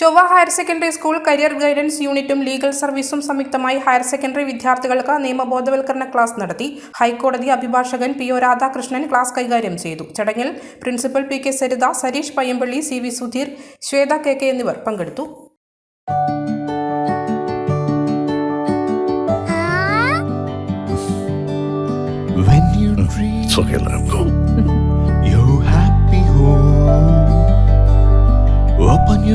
Chovva higher secondary school career guidance യൂണിറ്റും legal സർവീസും സംയുക്തമായി ഹയർ സെക്കൻഡറി വിദ്യാർത്ഥികൾക്ക് നിയമബോധവൽക്കരണ ക്ലാസ് നടത്തി. ഹൈക്കോടതി അഭിഭാഷകൻ പി ഒ രാധാകൃഷ്ണൻ ക്ലാസ് കൈകാര്യം ചെയ്തു. ചടങ്ങിൽ principal P K Saritha Sareesh Payyampally C V Sudheer Swetha K K എന്നിവർ പങ്കെടുത്തു. When you dream